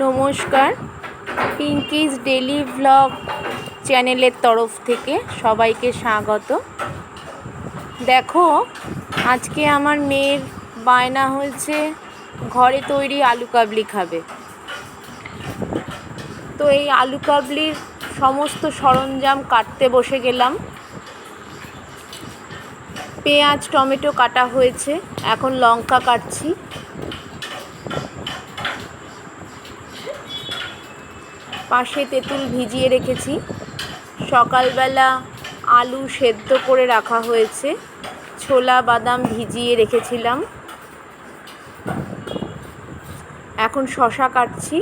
নমস্কার পিঙ্কিজ daily vlog চ্যানেলের তরফ থেকে সবাইকে স্বাগত। দেখো, আজকে আমার মেয়ের বায়না হয়েছে, ঘরে তৈরি আলু কাবলি খাবে। তো এই আলু কাবলির সমস্ত সরঞ্জাম কাটতে বসে গেলাম। পেঁয়াজ, টমেটো কাটা হয়েছে, এখন লঙ্কা কাটছি। পাশে তেঁতুল ভিজিয়ে রেখেছি। সকালবেলা আলু সেদ্ধ করে রাখা হয়েছে। ছোলা, বাদাম ভিজিয়ে রেখেছিলাম। এখন শশা কাটছি।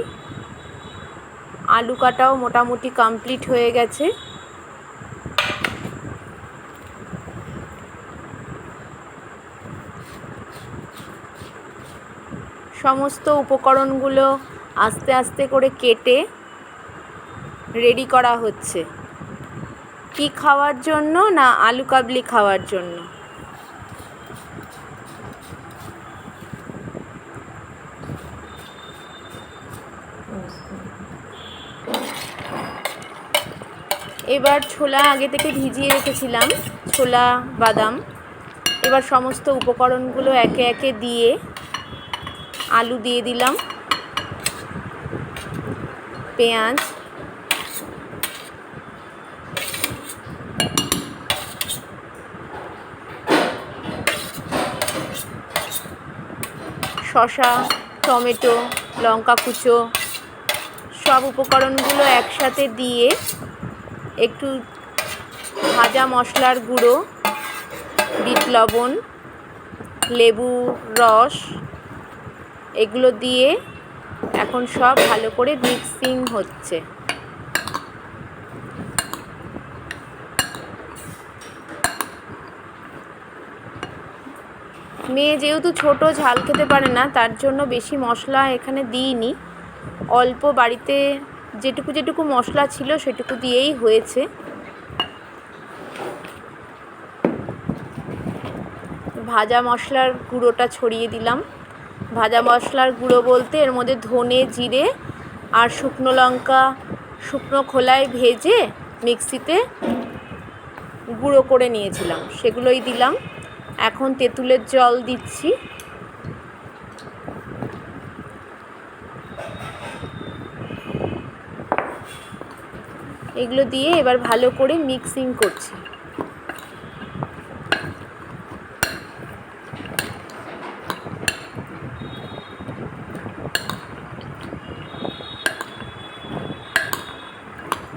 আলু কাটাও মোটামুটি কমপ্লিট হয়ে গেছে। সমস্ত উপকরণগুলো আস্তে আস্তে করে কেটে রেডি করা হচ্ছে। কি খাওয়ার জন্য না আলু কাবলি খাওয়ার জন্য? এবার ছোলা আগে থেকে ভিজিয়ে রেখেছিলাম, ছোলা, বাদাম। এবার সমস্ত উপকরণগুলো একে একে দিয়ে আলু দিয়ে দিলাম। পেঁয়াজ শসা, টমেটো, লঙ্কা কুচো, সব উপকরণগুলো একসাথে দিয়ে একটু ভাজা মশলার গুঁড়ো, বিট লবণ, লেবু, রস, এগুলো দিয়ে এখন সব ভালো করে মিক্সিং হচ্ছে। মেয়ে যেহেতু ছোট, ঝাল খেতে পারে না, তার জন্য বেশি মশলা এখানে দিইনি। অল্প বাড়িতে যেটুকু যেটুকু মশলা ছিল সেটুকু দিয়েই হয়েছে। ভাজা মশলার গুঁড়োটা ছড়িয়ে দিলাম। ভাজা মশলার গুঁড়ো বলতে এর মধ্যে ধনে, জিরে আর শুকনো লঙ্কা, শুকনো খোলায় ভেজে মিক্সিতে গুঁড়ো করে নিয়েছিলাম। সেগুলোই দিলাম। এখন তেঁতুলের জল দিচ্ছি। এগুলো দিয়ে এবার ভালো করে মিক্সিং করছি।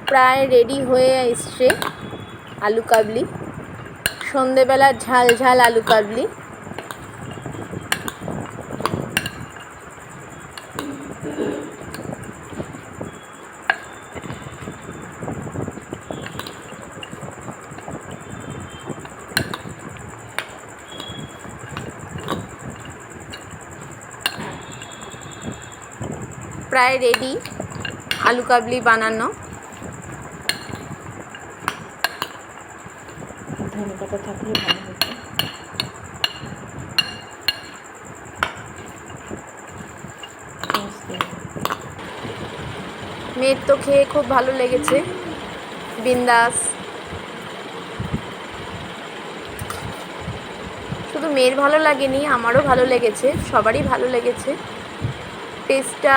প্রায় রেডি হয়ে এসছে আলু কাবলি। সন্ধেবেলার ঝাল ঝাল আলু কাবলি। প্রায় রেডি আলু কাবলি বানানো। ধনে থাকলে ভালো হতো। মেয়ের তো খেয়ে খুব ভালো লেগেছে। বিন্দাস। শুধু মেয়ের ভালো লাগেনি, আমারও ভালো লেগেছে, সবারই ভালো লেগেছে। টেস্টটা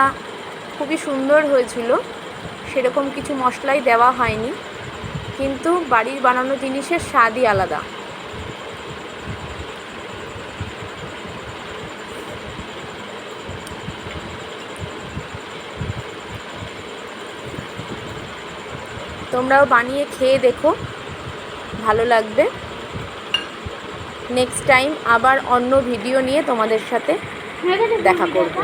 খুবই সুন্দর হয়েছিল, সেরকম কিছু মশলাই দেওয়া হয়নি। কিন্তু বাড়ির বানানো জিনিসের স্বাদই আলাদা। তোমরাও বানিয়ে খেয়ে দেখো ভালো লাগবে। নেক্সট টাইম আবার অন্য ভিডিও নিয়ে তোমাদের সাথে দেখা করব।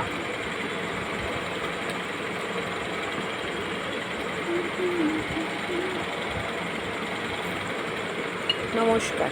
নমস্কার।